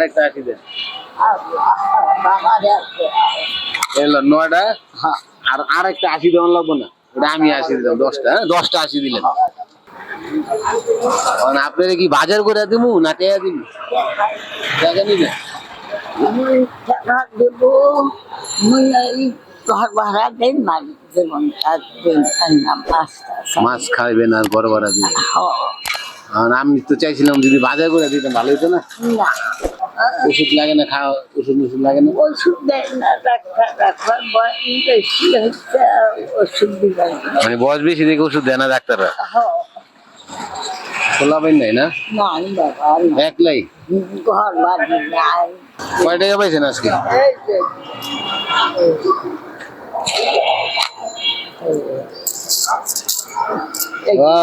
আরেকটা আশি দেন। এলো নয়টা? হ্যাঁ। আর আরেকটা আশি দেওয়ান লাগবো না? ওটা আমি আশি দিলাম দশটা হ্যাঁ? দশটা আশি দিলেন। আপনারা কি বাজার করে দিব না টেয়া দিব টাকা নিবেন মাছ খাইবেন আর বড় দিবেন হ্যাঁ। আমি তো চাইছিলাম যদি বাজার করে দিতেন ভালো হতো না। ওষুধ লাগে না খাওয়া ওষুধ ওষুধ লাগে না। ওষুধ দেয় না ডাক্তার ওষুধ দিবেন মানে বয়স বেশি দেখে ওষুধ দেয় না ডাক্তাররা? হ্যাঁ। খোলাবেন নাই না। একলাই? ঘর বাড়ি নাই। কয় টাকা পাইছেন আজকে?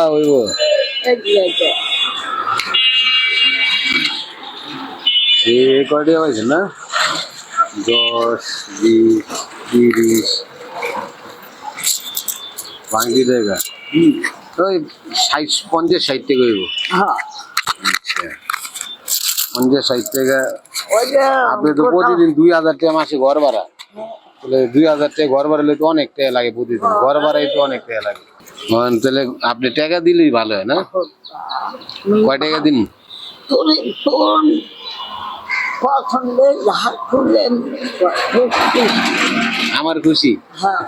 ওই টাকা পাইছেন না? দশ বিশ তিরিশ। পাঁচটি টাকা ওই ষাট পঞ্চাশ ষাট টাকা হইব। হ্যাঁ। আচ্ছা। পঞ্চাশ ষাট টাকা। আপনি তো প্রতিদিন দুই হাজার টাকা মাসে ঘর ভাড়া। তাহলে দুই হাজার টাকা ঘর ভাড়া তো অনেক টাকা লাগে প্রতিদিন। ঘর ভাড়াই তো অনেক টাকা লাগে। তাহলে আপনি টাকা দিলেই ভালো হয় না? কয় টাকা দিন? আমার খুশি? হ্যাঁ।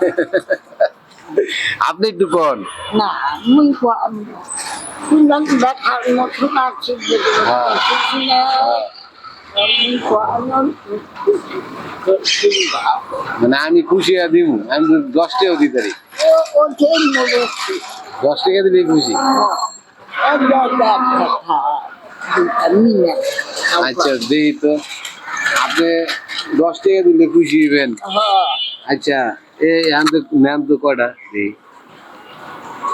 আপনি একটু কোন। না মুই দেখার মতো আছে। যে হ্যাঁ। মানে আমি খুশি দিব। আমি দশটাও দিতে পারি দশ টাকা দিলেই খুশি আচ্ছা দিই তো। আপনি দশ টাকা দিলে খুশি হইবেন আচ্ছা এই আম তো নাম তো কটা? দিই।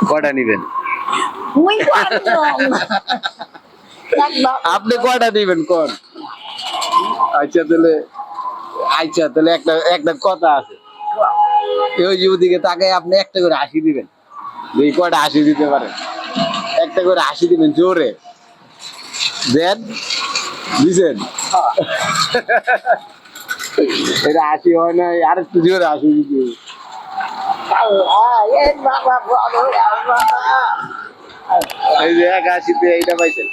কটা নিবেন? আপনি কয়টা দিবেন কোন? আচ্ছা তাহলে আচ্ছা তাহলে একটা একটা কথা আছে। ওই যুবদিকে তাকে আপনি একটা করে হাসি দিবেন। এই কয়টা হাসি দিতে পারেন। একটা করে হাসি দিবেন জোরে। দেন, দিছেন। এটা হাসি হয় না আর একটু জোরে হাসি দিতে এই যে এক এইটা পাইছেন।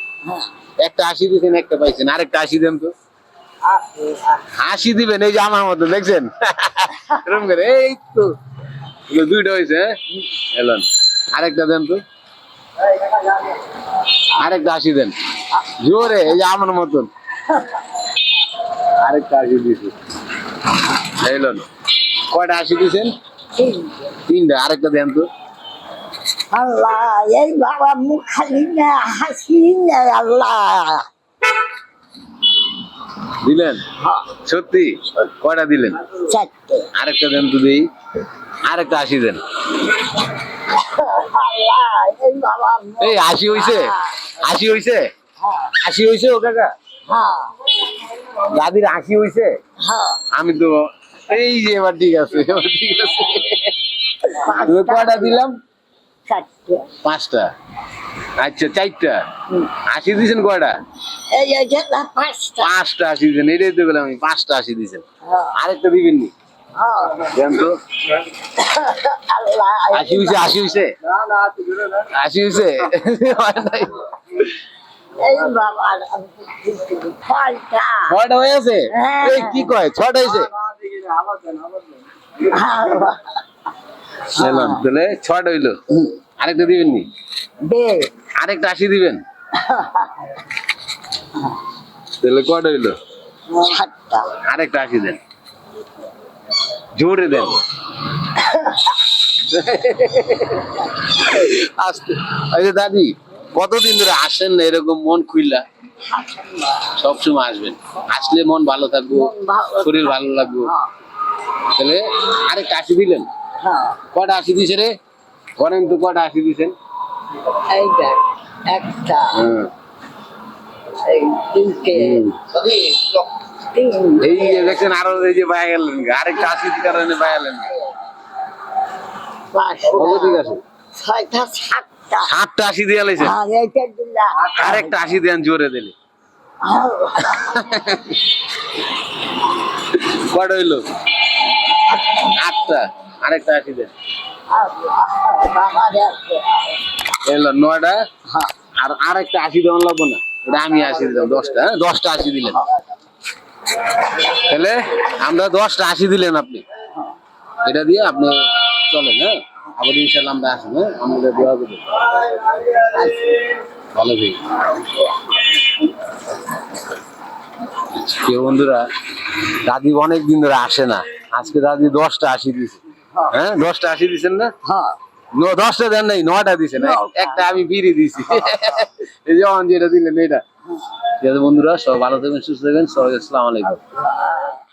একটা হাসি দিয়েছেন একটা পাইছেন। আরেকটা হাসি দেন তো। হাসি দিবেন, এই যে আমার মতো, দেখছেন? এরকম করে, এই তো। দুইটা হয়েছে হ্যাঁ? এলেন, আরেকটা দেন তো। আরেকটা হাসি দেন। জোরে, এই যে আমার মতন। আরেকটা হাসি দিয়েছে এলেন, কয়টা হাসি দিয়েছেন তিনটা, আরেকটা দেন তো। আল্লাহ, এই বাবা মুখ খালি না, হাসি না, আল্লাহ। দিলেন? সত্যি? কয়টা দিলেন? আরেকটা দেন তো দিই। আরেকটা হাসি দেন। এই বাবা মুখ- এই হাসি হইছে? হইছে হ্যাঁ। হাসি হইছে ও কাকা? হ্যাঁ। দাদির হাসি হইছে? হ্যাঁ। আমি তো এই যে এবার ঠিক আছে এবার ঠিক আছে। কয়টা দিলাম? পাঁচটা। আচ্ছা চারটা। হাসি দিয়েছেন কয়টা? পাঁচটা। পাঁচটা হাসি দিয়েছেন এটাই তো বললাম আমি পাঁচটা হাসি দিয়েছেন। হ্যাঁ। আরেকটা দিবেন নি? হ্যাঁ। হয় ছয়টা। হয়ে আছে হ্যাঁ। কি কয়? ছয়টা হয়েছে ছয়টা হইল। আরেকটা দিবেন নি? দে। আরেকটা আশি দিবেন। তাহলে কয়টা হইল? সাতটা। আরেকটা আশি দেন। জোরে দেন। আস্তে। আচ্ছা দাদি কতদিন ধরে আসেন না এরকম মন খুইলা? সবসময় আসবেন। আসলে মন ভালো থাকব শরীর ভালো লাগবো। হ্যাঁ, তাহলে আরেকটা আশি দিলেন? হ্যাঁ। কটা আশি দিছে রে? করেন তো কটা আশি দিছেন? এই দেখ একটা হ্যাঁ। এই তিনটে হুম। তিন এই যে দেখছেন আরও এই যে পায়ে গেলেন আরেকটা আশি কারণে গেলেন কত ঠিক আছে? ছয়টা সাতটা। সাতটা আশি দিয়ে লাইছেন আর এইটা দিলা। আরেকটা আশি জোরে দিলে। কয়টা হইল? আটটা। আরেকটা আশি দেন এলো নয়টা হ্যাঁ আর আরেকটা আশি দেওয়ান লাগবো না। ওটা আমি আশি দিলাম, দশটা হ্যাঁ দশটা আশি দিলেন। তাহলে আমরা দশটা আশি দিলেন আপনি। এটা দিয়ে আপনি চলেন হ্যাঁ? আবার ইনশাল্লাহ আমরা আসব হ্যাঁ? আমাদের দোয়া করবেন। ভালো থাকি কেউ বন্ধুরা দাদি অনেক দিন ধরে আসে না। আজকে দাদি দশটা আশি দিছে হ্যাঁ। দশটা আশি দিছেন না? হ্যাঁ। দশটা দেন নাই নটা দিছে না একটা আমি বিড়ি দিছি। এই যে যেটা দিলেন এটা ঠিক আছে বন্ধুরা সব ভালো থাকবেন সুস্থ থাকবেন সবাই আসসালামু আলাইকুম। হ্যাঁ।